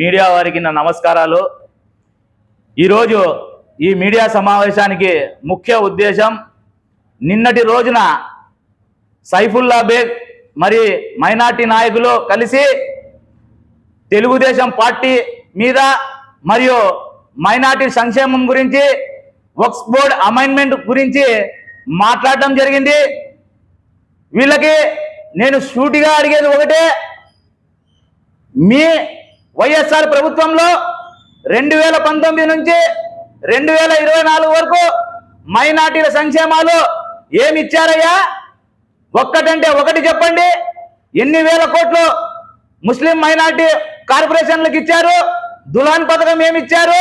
Media వారికి నా నమస్కారాలు. ఈరోజు ఈ మీడియా సమావేశానికి ముఖ్య ఉద్దేశం నిన్నటి రోజున సైఫుల్లా బేగ్ మరి మైనార్టీ నాయకులు కలిసి తెలుగుదేశం పార్టీ మీద మరియు మైనార్టీ సంక్షేమం గురించి వక్స్ బోర్డ్ అమైన్మెంట్ గురించి మాట్లాడటం జరిగింది. వీళ్ళకి నేను సూటిగా అడిగేది ఒకటే మీ వైఎస్ఆర్ ప్రభుత్వంలో రెండు వేల పంతొమ్మిది నుంచి రెండు వేల ఇరవై నాలుగు వరకు మైనార్టీల సంక్షేమాలు ఏమి ఇచ్చారయ్యా? ఒక్కటంటే ఒకటి చెప్పండి. ఎన్ని వేల కోట్లు ముస్లిం మైనార్టీ కార్పొరేషన్లకు ఇచ్చారు? దులాన్ పథకం ఏమి ఇచ్చారు?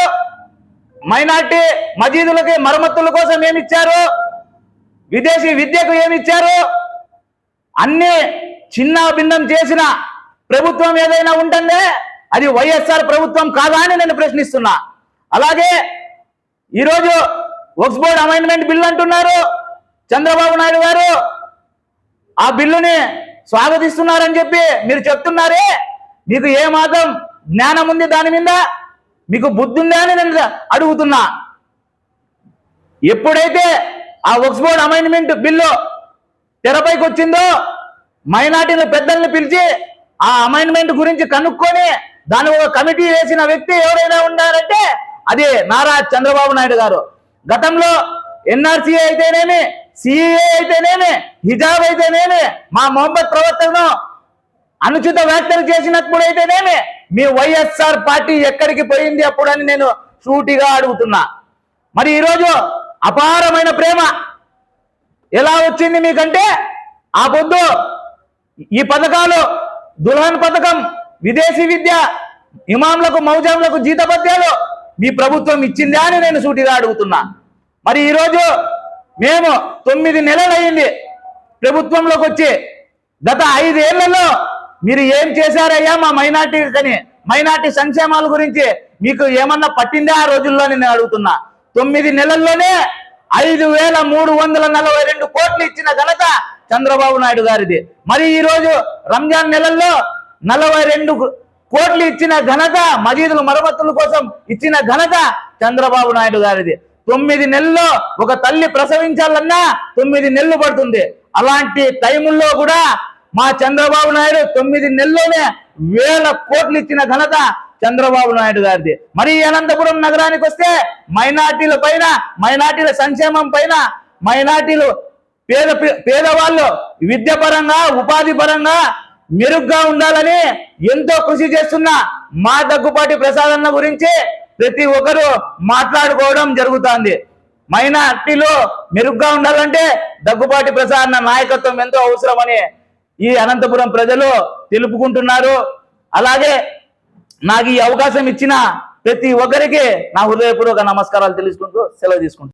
మైనార్టీ మజీదులకి మరమ్మతుల కోసం ఏమి ఇచ్చారు? విదేశీ విద్యకు ఏమి ఇచ్చారు? అన్ని చిన్న భిన్నం చేసిన ప్రభుత్వం ఏదైనా ఉంటుందే? అది వైఎస్ఆర్ ప్రభుత్వం కాదా అని నేను ప్రశ్నిస్తున్నా. అలాగే ఈరోజు వక్స్ బోర్డ్ అమైన్మెంట్ బిల్ అంటున్నారు. చంద్రబాబు నాయుడు గారు ఆ బిల్లుని స్వాగతిస్తున్నారని చెప్పి మీరు చెప్తున్నారే? మీకు ఏ మాత్రం జ్ఞానం ఉంది దాని మీద? మీకు బుద్ధి ఉందా అని నేను అడుగుతున్నా. ఎప్పుడైతే ఆ వక్స్ బోర్డ్ అమైన్మెంట్ బిల్లు తెరపైకి వచ్చిందో మైనార్టీల పెద్దల్ని పిలిచి ఆ అమైన్మెంట్ గురించి కనుక్కొని దాని ఒక కమిటీ వేసిన వ్యక్తి ఎవరైనా ఉన్నారంటే అది నారా చంద్రబాబు నాయుడు గారు. గతంలో ఎన్ఆర్సీ అయితేనేమి సిఏ అయితేనేమి హిజాబ్ అయితేనేమి మా మొహమ్మద్ ప్రవర్తనను అనుచిత వ్యాఖ్యలు చేసినప్పుడు అయితేనేమి మీ వైఎస్ఆర్ పార్టీ ఎక్కడికి పోయింది అప్పుడు అని నేను సూటిగా అడుగుతున్నా. మరి ఈరోజు అపారమైన ప్రేమ ఎలా వచ్చింది మీకంటే ఆ పొద్దు ఈ పథకాలు దుల్హన్ పథకం విదేశీ విద్య ఇమాంలకు మౌజాంలకు జీతభత్యాలు మీ ప్రభుత్వం ఇచ్చిందా అని నేను సూటిగా అడుగుతున్నా. మరి ఈరోజు మేము తొమ్మిది నెలలు అయింది ప్రభుత్వంలోకి వచ్చి గత ఐదేళ్ళలో మీరు ఏం చేశారయ్యా మా మైనార్టీ కని మైనార్టీ సంక్షేమాల గురించి మీకు ఏమన్నా పట్టిందా ఆ రోజుల్లో నేను అడుగుతున్నా. తొమ్మిది నెలల్లోనే ఐదు వేల మూడు వందల నలభై రెండు కోట్లు ఇచ్చిన ఘనత చంద్రబాబు నాయుడు గారిది. మరి ఈరోజు రంజాన్ నెలల్లో నలభై రెండు కోట్లు ఇచ్చిన ఘనత మజీదుల మరమ్మతుల కోసం ఇచ్చిన ఘనత చంద్రబాబు నాయుడు గారిది. తొమ్మిది నెలల్లో ఒక తల్లి ప్రసవించాలన్నా తొమ్మిది నెలలు పడుతుంది. అలాంటి టైముల్లో కూడా మా చంద్రబాబు నాయుడు తొమ్మిది నెలల్లోనే వేల కోట్లు ఇచ్చిన ఘనత చంద్రబాబు నాయుడు గారిది. మరి అనంతపురం నగరానికి వస్తే మైనార్టీల పైన మైనార్టీల సంక్షేమం పైన మైనార్టీలు పేద పేదవాళ్ళు విద్య పరంగా ఉపాధి పరంగా మెరుగ్గా ఉండాలని ఎంతో కృషి చేస్తున్న మా దగ్గుపాటి ప్రసాద్ అన్న గురించి ప్రతి ఒక్కరూ మాట్లాడుకోవడం జరుగుతుంది. మైనార్టీలు మెరుగ్గా ఉండాలంటే దగ్గుపాటి ప్రసాద్ అన్న నాయకత్వం ఎంతో అవసరమని ఈ అనంతపురం ప్రజలు తెలుపుకుంటున్నారు. అలాగే నాకు ఈ అవకాశం ఇచ్చిన ప్రతి ఒక్కరికి నా హృదయపూర్వక నమస్కారాలు తెలుసుకుంటూ సెలవు తీసుకుంటాను